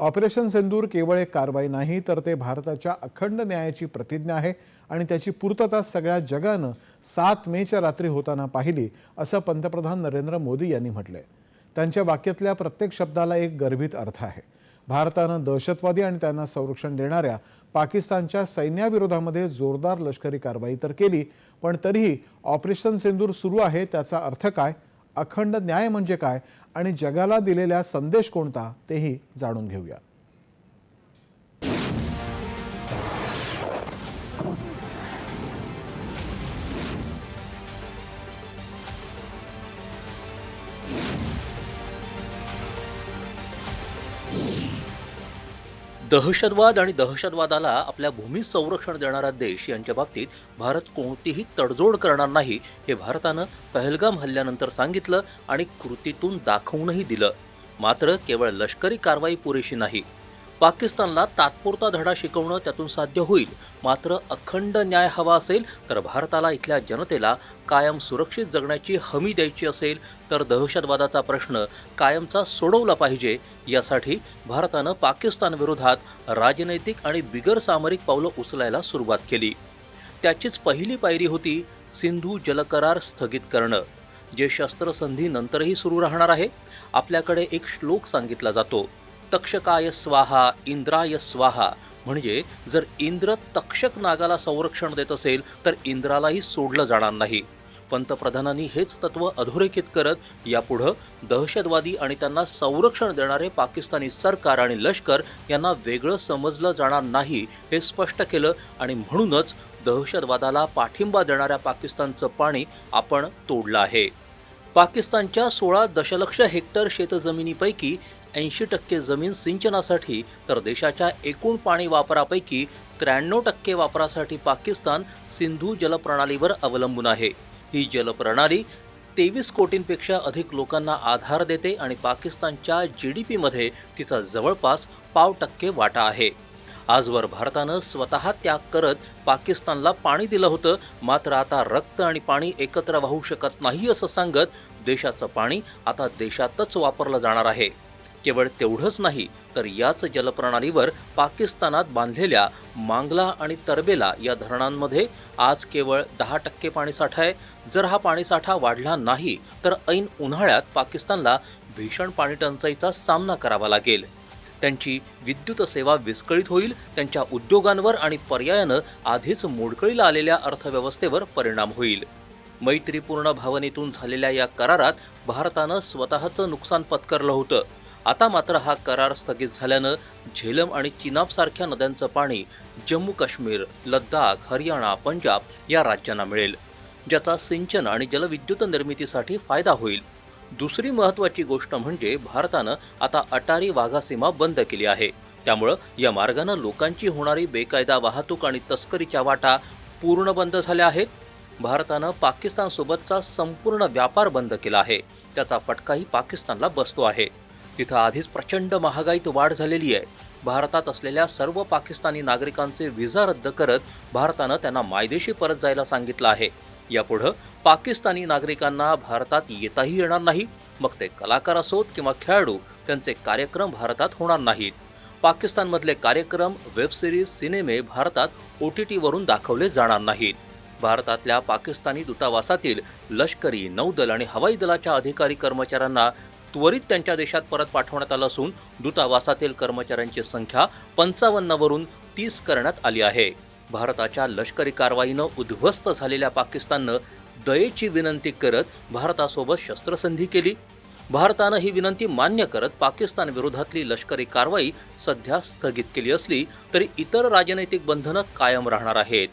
Operation सिंदूर केवळ एक कारवाई नाही तर ते भारताच्या अखंड न्यायाची प्रतिज्ञा आहे आणि त्याची पूर्तता सगळ्या जगानं सात मेच्या रात्री होताना पाहिली असं पंतप्रधान नरेंद्र मोदी यांनी म्हटलंय. त्यांच्या वाक्यातल्या प्रत्येक शब्दाला एक गर्भित अर्थ आहे. भारतानं दहशतवादी आणि त्यांना संरक्षण देणाऱ्या पाकिस्तानच्या सैन्याविरोधामध्ये जोरदार लष्करी कारवाई तर केली पण तरीही ऑपरेशन सिंदूर सुरू आहे त्याचा अर्थ काय? अखंड न्याय म्हणजे काय आणि जगाला दिलेला संदेश कोणता तेही जाणून घेऊया. दहशतवाद आणि दहशतवादाला आपल्या भूमी संरक्षण देणारा देश यांच्या बाबतीत भारत कोणतीही तडजोड करणार नाही हे भारतानं पहलगाम हल्ल्यानंतर सांगितलं आणि कृतीतून दाखवूनही दिलं. मात्र केवळ लष्करी कारवाई पुरेशी नाही. पाकिस्तानला तात्पुरता धडा शिकवणं त्यातून साध्य होईल. मात्र अखंड न्याय हवा असेल तर भारताला इथल्या जनतेला कायम सुरक्षित जगण्याची हमी द्यायची असेल तर दहशतवादाचा प्रश्न कायमचा सोडवला पाहिजे. यासाठी भारतानं पाकिस्तानविरोधात राजनैतिक आणि बिगर सामरिक पावलं उचलायला सुरुवात केली. त्याचीच पहिली पायरी होती सिंधू जलकरार स्थगित करणं. जे शस्त्रसंधी नंतरही सुरू राहणार आहे आपल्याकडे एक श्लोक सांगितला जातो. तक्षकाय स्वाहा इंद्राय स्वाहा. म्हणजे जर इंद्र तक्षक नागाला संरक्षण देत असेल तर इंद्रालाही सोडलं जाणार नाही. पंतप्रधानांनी हेच तत्व अधोरेखित करत यापुढं दहशतवादी आणि त्यांना संरक्षण देणारे पाकिस्तानी सरकार आणि लष्कर यांना वेगळं समजलं जाणार नाही हे स्पष्ट केलं आणि म्हणूनच दहशतवादाला पाठिंबा देणाऱ्या पाकिस्तानचं पाणी आपण तोडलं आहे. पाकिस्तानच्या सोळा दशलक्ष हेक्टर शेतजमिनीपैकी ऐंशी टक्के जमीन सिंचनासाठी तर देशाच्या एकूण पाणी वापरापैकी त्र्याण्णव टक्के वापरासाठी पाकिस्तान सिंधू जलप्रणालीवर अवलंबून आहे. ही जलप्रणाली तेवीस कोटींपेक्षा अधिक लोकांना आधार देते आणि पाकिस्तानच्या जी डी पीमध्ये तिचा जवळपास पाव टक्के वाटा आहे. आजवर भारतानं स्वतः त्याग करत पाकिस्तानला पाणी दिलं होतं मात्र आता रक्त आणि पाणी एकत्र वाहू शकत नाही असं सांगत देशाचं पाणी आता देशातच वापरलं जाणार आहे. केवळ तेवढंच नाही तर याच जलप्रणालीवर पाकिस्तानात बांधलेल्या मांगला आणि तरबेला या धरणांमध्ये आज केवळ दहा टक्के पाणीसाठा आहे. जर हा पाणीसाठा वाढला नाही तर ऐन उन्हाळ्यात पाकिस्तानला भीषण पाणीटंचाईचा सामना करावा लागेल. त्यांची विद्युत सेवा विस्कळीत होईल त्यांच्या उद्योगांवर आणि पर्यायानं आधीच मोडकळीला आलेल्या अर्थव्यवस्थेवर परिणाम होईल. मैत्रीपूर्ण भावनेतून झालेल्या या करारात भारतानं स्वतःचं नुकसान पत्करलं होतं. आता मात्र हा करार स्थगित झाल्यानं झेलम आणि चिनाबसारख्या नद्यांचं पाणी जम्मू काश्मीर लद्दाख हरियाणा पंजाब या राज्यांना मिळेल ज्याचा सिंचन आणि जलविद्युत निर्मितीसाठी फायदा होईल. दुसरी महत्त्वाची गोष्ट म्हणजे भारतानं आता अटारी वाघा सीमा बंद केली आहे. त्यामुळं या मार्गानं लोकांची होणारी बेकायदा वाहतूक आणि तस्करीच्या वाटा पूर्ण बंद झाल्या आहेत. भारतानं पाकिस्तानसोबतचा संपूर्ण व्यापार बंद केला आहे. त्याचा फटकाही पाकिस्तानला बसतो आहे. तिथं आधीच प्रचंड महागाईत वाढ झालेली आहे. भारतात असलेल्या सर्व पाकिस्तानी नागरिकांचे व्हिसा रद्द करत भारतानं त्यांना मायदेशी परत जायला सांगितलं आहे. यापुढं पाकिस्तानी नागरिकांना भारतात येताही येणार नाही. मग ते कलाकार असोत किंवा खेळाडू त्यांचे कार्यक्रम भारतात होणार नाहीत. पाकिस्तानमधले कार्यक्रम वेब सिरीज सिनेमे भारतात ओ टी टीवरून दाखवले जाणार नाहीत. भारतातल्या पाकिस्तानी दूतावासातील लष्करी नौदल आणि हवाई दलाच्या अधिकारी कर्मचाऱ्यांना त्वरित त्यांच्या देशात परत पाठवण्यात आलं असून दूतावासातील कर्मचाऱ्यांची संख्या पंचावन्नवरून तीस करण्यात आली आहे. भारताच्या लष्करी कारवाईनं उद्ध्वस्त झालेल्या पाकिस्ताननं दयेची विनंती करत भारतासोबत शस्त्रसंधी केली. भारतानं ही विनंती मान्य करत पाकिस्तान विरोधातली लष्करी कारवाई सध्या स्थगित केली असली तरी इतर राजनैतिक बंधनं कायम राहणार आहेत.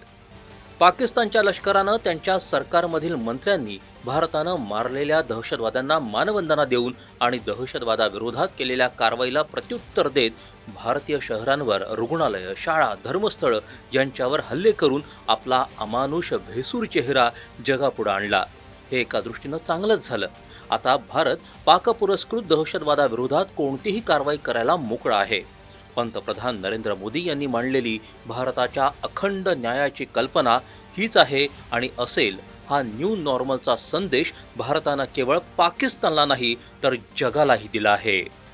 पाकिस्तानच्या लष्करानं त्यांच्या सरकारमधील मंत्र्यांनी भारतानं मारलेल्या दहशतवाद्यांना मानवंदना देऊन आणि दहशतवादाविरोधात केलेल्या कारवाईला प्रत्युत्तर देत भारतीय शहरांवर रुग्णालयं शाळा धर्मस्थळं यांच्यावर हल्ले करून आपला अमानुष भेसूर चेहरा जगापुढं आणला. हे एका दृष्टीनं चांगलंच झालं. आता भारत पाकपुरस्कृत दहशतवादाविरोधात कोणतीही कारवाई करायला मोकळा आहे. पंतप्रधान नरेंद्र मोदी यांनी मांडलेली भारताच्या अखंड न्यायाची कल्पना हीच आहे आणि असेल हा न्यू नॉर्मलचा संदेश भारतानं केवळ पाकिस्तानला नाही तर जगालाही दिला आहे.